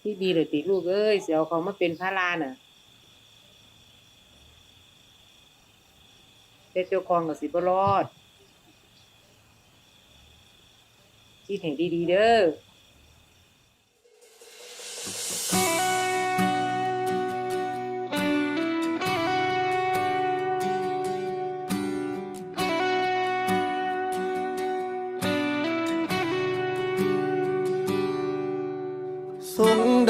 พี่บีเลยติลูกเอ้ยเสียวเขามาเป็นพระลาน่ะแต่เจ้าของกับสิบรอดคิดให้ดีๆเด้อ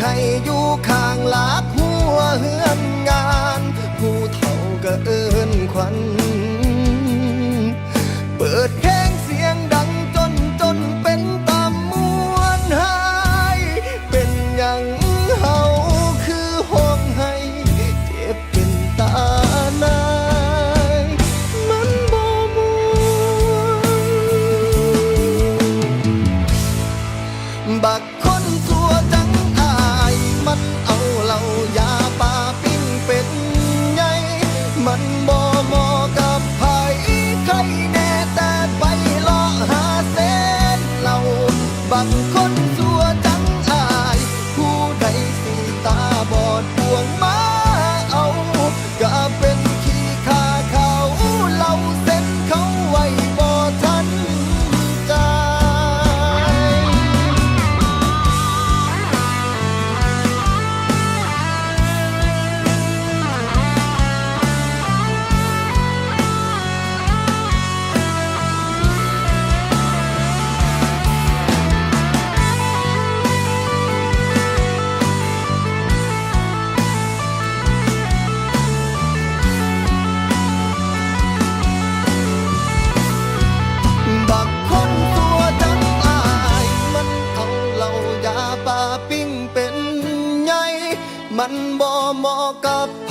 ให้อยู่ข้างหลักหัวเฮือนงาน ผู้เฒ่าก็เอินขวัน เปิด มันบ่เหมาะกับไผ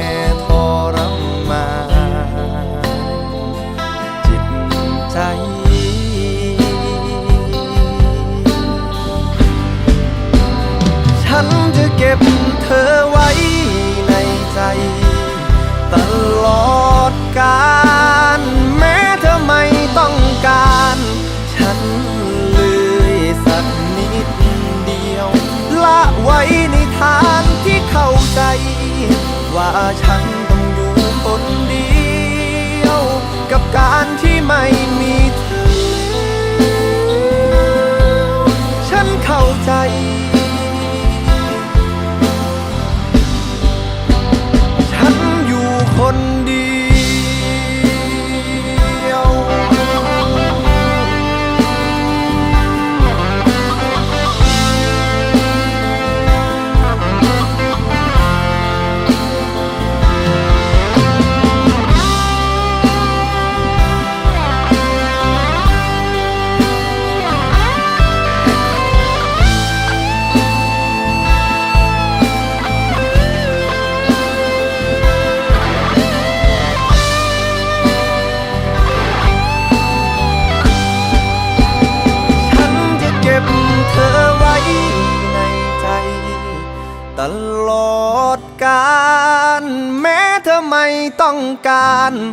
การ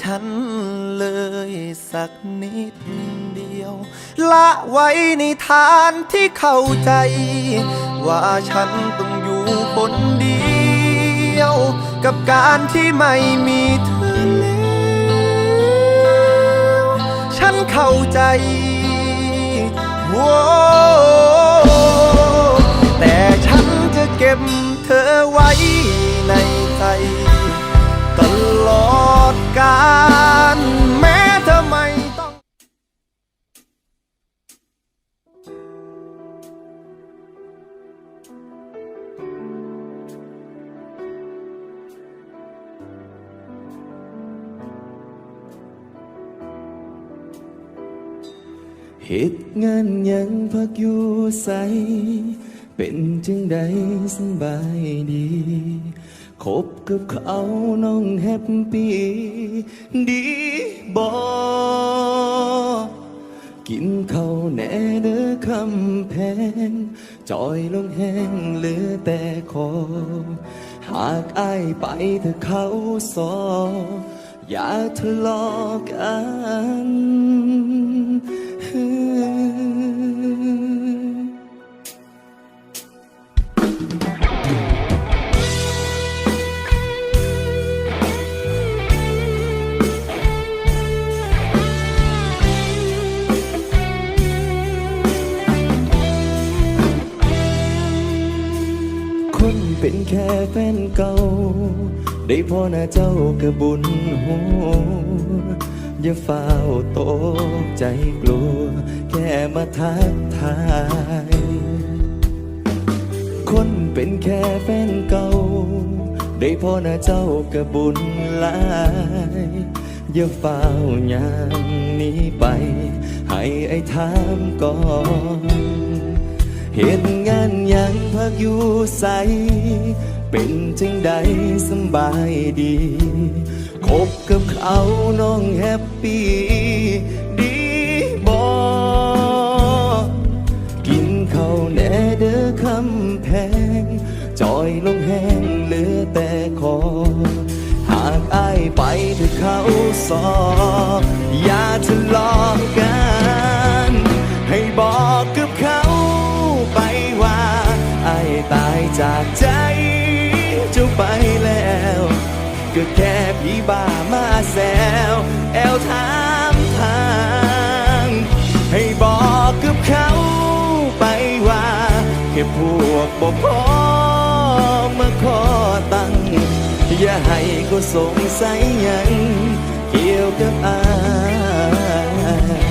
ฉันเลยสักนิดเดียว ละไว้ในฐานที่เข้าใจ ว่าฉันต้องอยู่คนเดียว กับการที่ไม่มีเธอแล้วฉันเข้าใจโว้แต่ฉันจะเก็บเธอไว้ในใจ อดกาลแม้เธอไม่ต้องเหตุงานหยังพักอยู่ใส เป็นจึงใดสำบายดี คบกับเขาน้องแฮปปี้ดีบอกินข้าวแน่เด้อคำแพงจอยลงแห้งเหลือแต่คอ หากอายไปเธอเขาสอ อย่าทะเลาะกัน แค่แฟนเก่า ได้พ่อหน้าเจ้าก็บุญหัวอย่าเฝ้าวตกใจกลัว แค่มาทักทาย คนเป็นแค่แฟนเก่า ได้พ่อหน้าเจ้าก็บุญหลายอย่าเฝ้าอย่างนี้ไป ให้ไอ้ถามก่อนเหตุานยังพักอยู่ใส เป็นจังใดสบายดี คบกับเขาน้องแฮปปี้ดีบอกินเขาแหน่เด้อคำแพง จอยลงแห้งเหลือแต่คอ หากอายไปถึงเขาสออย่าทะเลาะกัน จากใจเจ้าไปแล้ว ก็แค่พี่บ้ามาแซวแอลถามทาง ให้บอกกับเขาไปว่า แค่พวกบ่พอมาขอตังค์อย่าให้เขาสงสัยยัง เกี่ยวกับอาย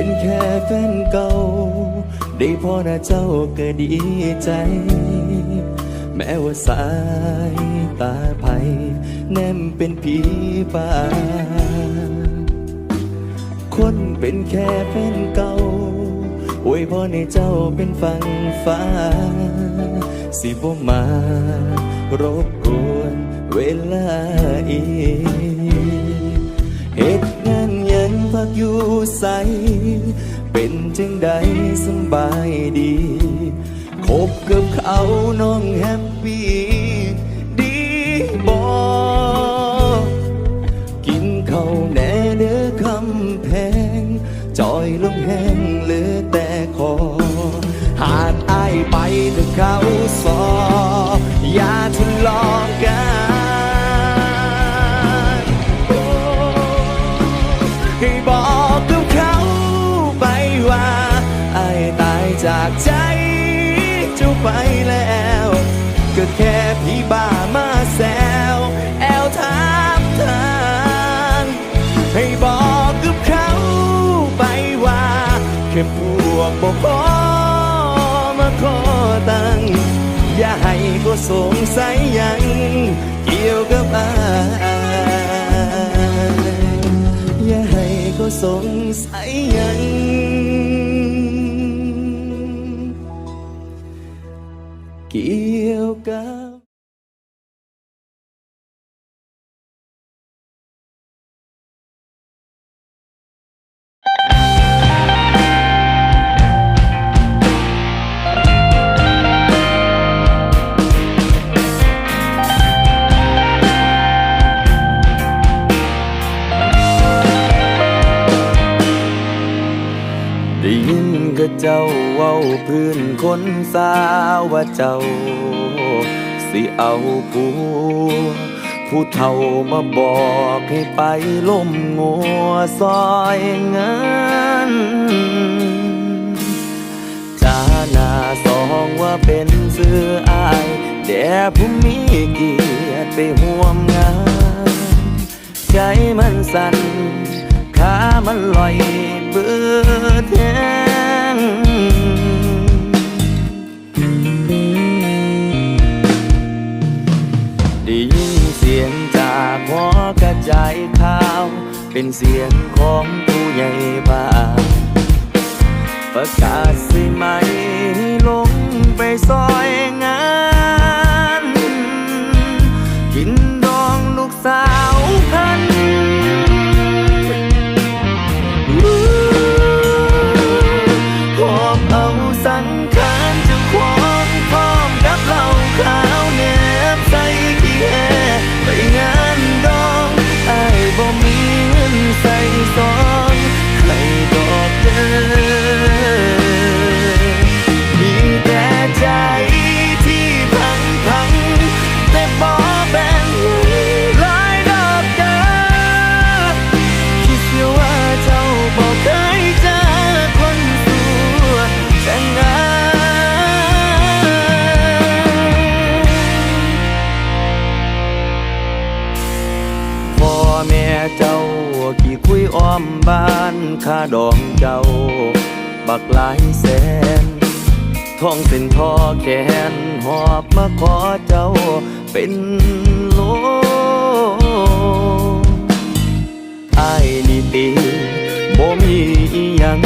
เป็นแค่แฟนเก่า ได้พอหน้าเจ้าก็ดีใจ แม้ว่าสายตาไผแนมเป็นผีป่า คนเป็นแค่แฟนเก่าอวยพรในเจ้าเป็นฝั่งฟ้า สิบ่มารบกวนเวลาอีกเหตุงานหยังพั กอยู่ใส เป็นจังใดสบายดี คบกับเขาน้องแฮปปี้ ดีบอกินเขาแน่เด้อคำแพง จอยลงแห้งเหลือแต่คอ หากอายไปถึงเขาสออย่าทะเลาะกัน แค่พี่บ้ามาแซวแอลถามทางให้บอกกับเขาไปว่าแค่พวกบอกขอมาขอตังค์อย่าให้เขาสงสัยยังเกี่ยวกับอายอย่าให้เขาสงสัยยังเกี่ยวกับ พื้นคนสาวว่าเจ้า สิเอาผัวผู้เฒ่ามาบอกให้ไปล่มงัวซอยเงินจาหน้าสองว่าเป็นเสื้ออายแด่ผู้มีเกียรติไปห่วมงาน ใจมันสั่นขามันลอยเบิดแห ใจข่าว เป็นเสียงของผู้ใหญ่บ้านประกาศสิไหมลงไปซ้อน ค่าดองเจ้า บักหลายแสนทองเป็นท่อแขนหอบมาขอเจ้าเป็นโลไอ้นี่ตีบ่มีอีหยัง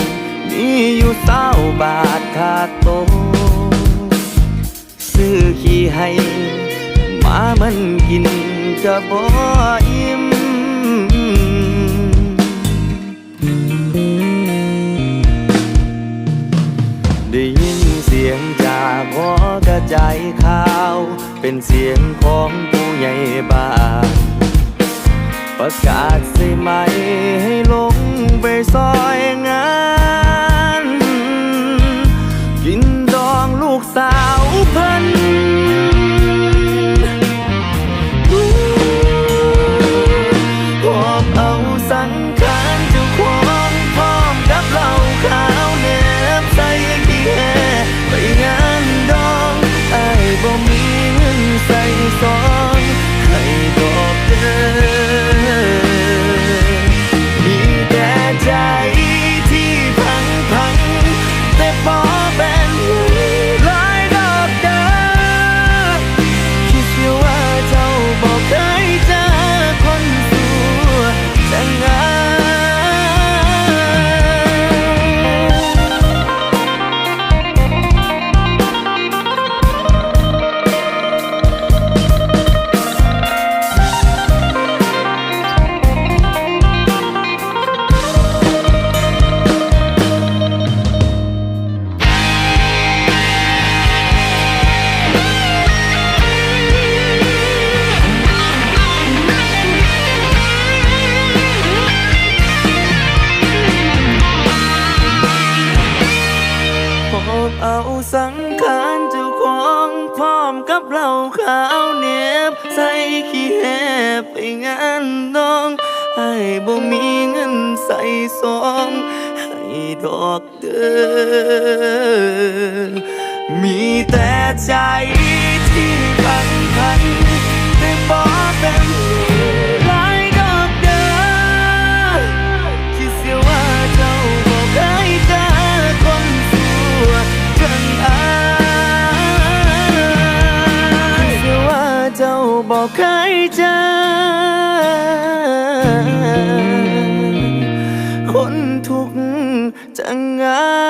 มีอยู่เต้าบาทขาดโต ซื้อขี้ให้ มามันกินก็บ่อิ่ม ใจข่าว เป็นเสียงของผู้ใหญ่บ้านประกาศใช่ไหมให้ลงไปซอยงาน กินดองลูกสาว อกเดินมีแต่ใจที่พัง sangat